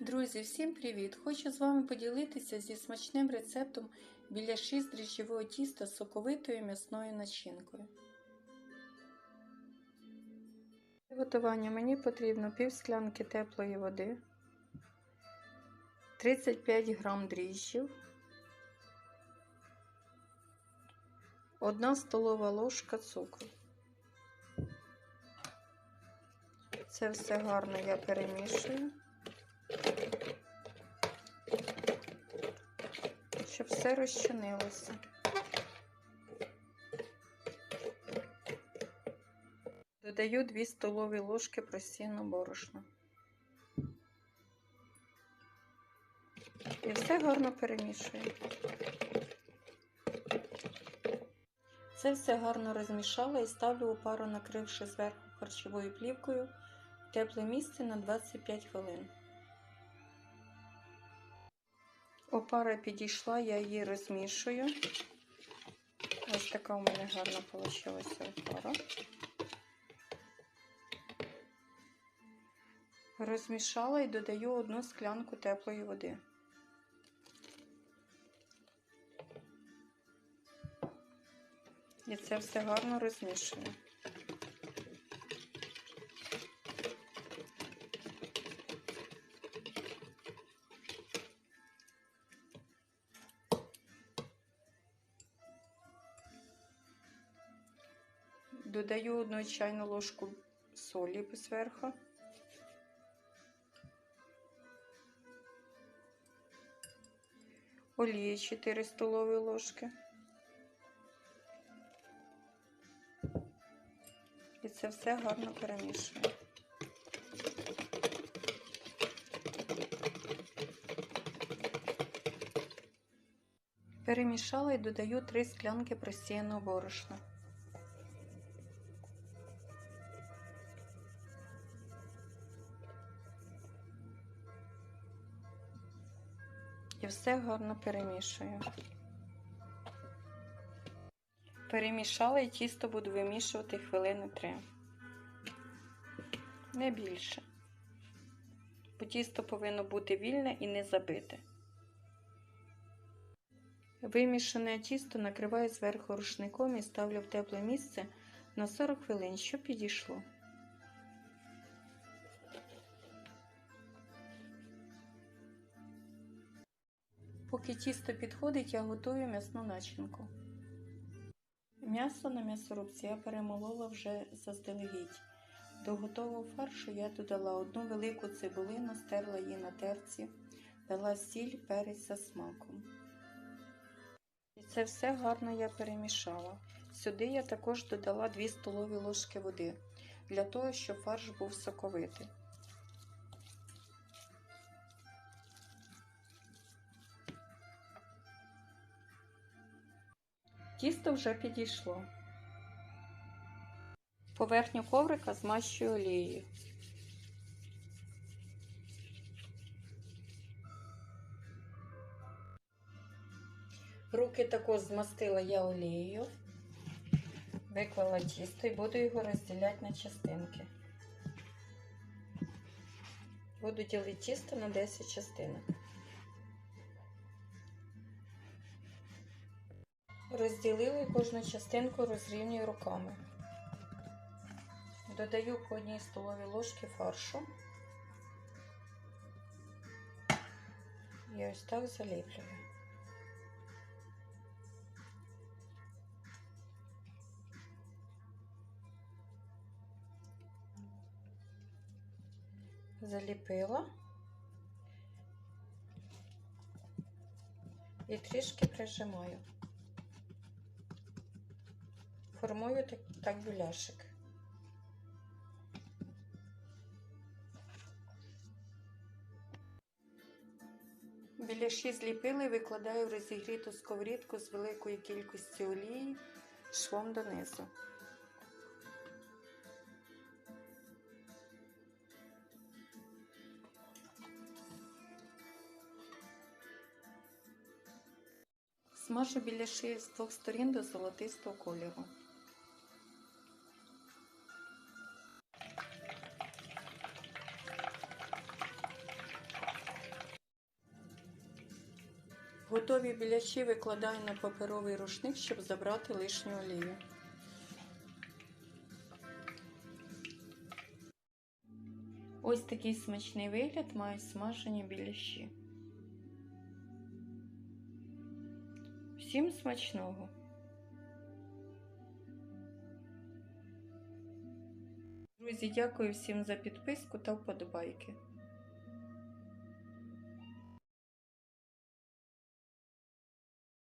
Друзі, всім привіт! Хочу з вами поділитися зі смачним рецептом біляші з дріжджового тіста з соковитою м'ясною начинкою. Для готування мені потрібно пів склянки теплої води, 35 грам дріжджів, 1 столова ложка цукру. Це все гарно я перемішую. Щоб все розчинилося. Додаю 2 столові ложки просіяного борошна. І все гарно перемішую. Це все гарно розмішала і ставлю у пару, накривши зверху харчовою плівкою в тепле місце на 25 хвилин. Опара підійшла, я її розмішую. Ось така у мене гарна вийшла опара. Розмішала і додаю одну склянку теплої води. І це все гарно розмішую. Додаю одну чайну ложку солі зверху. Олії 4 столові ложки. І це все гарно перемішую. Перемішала і додаю 3 склянки просіяного борошна. І все гарно перемішую. Перемішала і тісто буду вимішувати хвилини 3. Не більше. Бо тісто повинно бути вільне і не забите. Вимішане тісто накриваю зверху рушником і ставлю в тепле місце на 40 хвилин, щоб підійшло. Поки тісто підходить, я готую м'ясну начинку. М'ясо на м'ясорубці я перемолола вже заздалегідь. До готового фаршу я додала одну велику цибулину, стерла її на терці, дала сіль, перець за смаком. І це все гарно я перемішала. Сюди я також додала 2 столові ложки води, для того, щоб фарш був соковитий. Тісто вже підійшло. Поверхню коврика змащую олією. Руки також змастила я олією, виклала тісто і буду його розділяти на частинки. Буду ділити тісто на 10 частинок. Розділила і кожну частинку розрівнюю руками. Додаю по одній столовій ложки фаршу і ось так заліплюю. Заліпила і трішки прижимаю. Формую так, так біляшик. Біляші зліпили, викладаю в розігріту сковорідку з великою кількістю олії швом донизу. Смажу біляши з двох сторін до золотистого кольору. Готові біляші викладаю на паперовий рушник, щоб забрати лишню олію. Ось такий смачний вигляд мають смажені біляші. Всім смачного! Друзі, дякую всім за підписку та вподобайки.